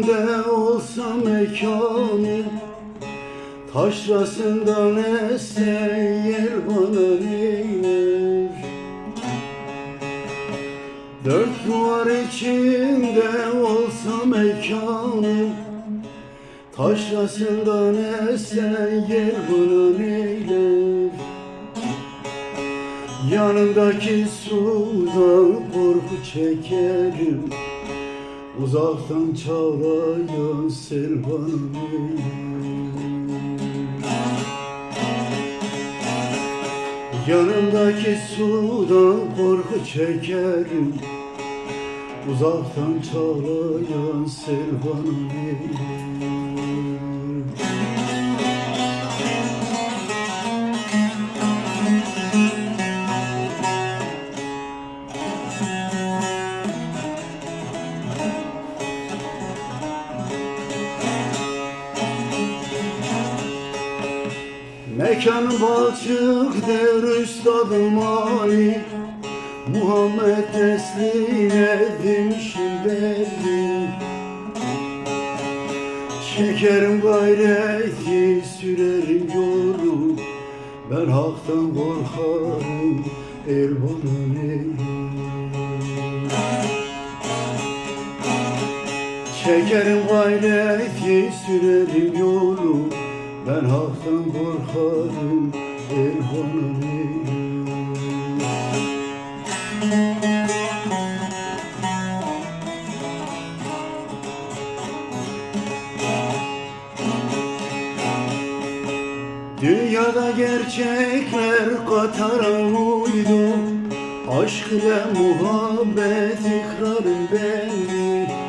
İçinde olsa mekanı Taşrasından esse yer bana neyler Dört duvar içinde olsa mekanı Taşrasından esse yer bana neyler Yanındaki sudan korku çekerim Uzaktan çağlayan sel bana. Neyler Yanımdaki sudan korku çekerim. Uzaktan çağlayan sel bana neyler Mekan balçıktır üstadım Ali. Muhammed teslim edilmişim belli Çekerim gayreti sürerim yolu Ben haktan korkarım el bana neyler Çekerim gayreti sürerim yolu Ben haktan korkarım neyler Dünyada gerçekler katara uydu. Aşk ile muhabbet ikrarım benim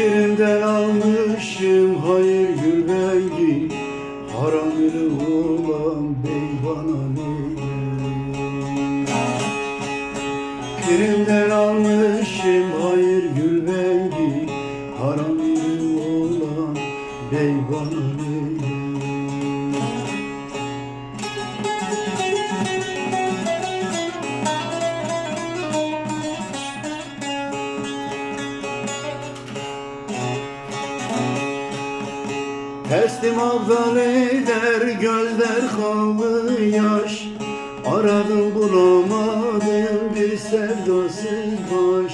Pirimden almışım hayır gül bengi Haram ile olan bey bana neyler Pirimden almışım hayır gül bengi Haram ile olan bey bana Teslim abdal eder gözler kanlı yaş Aradım bulamadım bir sevdasız baş.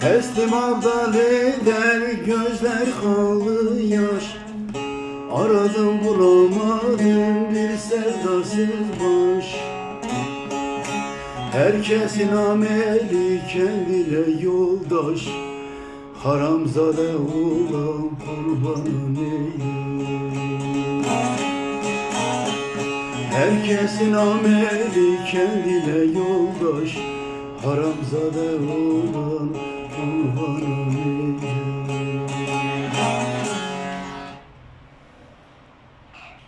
Teslim abdal eder gözler kanlı yaş Aradım bulamadım bir sevdasız baş. Herkesin ameli kendine yoldaş Haramzade olan kurbanın eylem Herkesin ameli kendine yoldaş. Haramzade eylem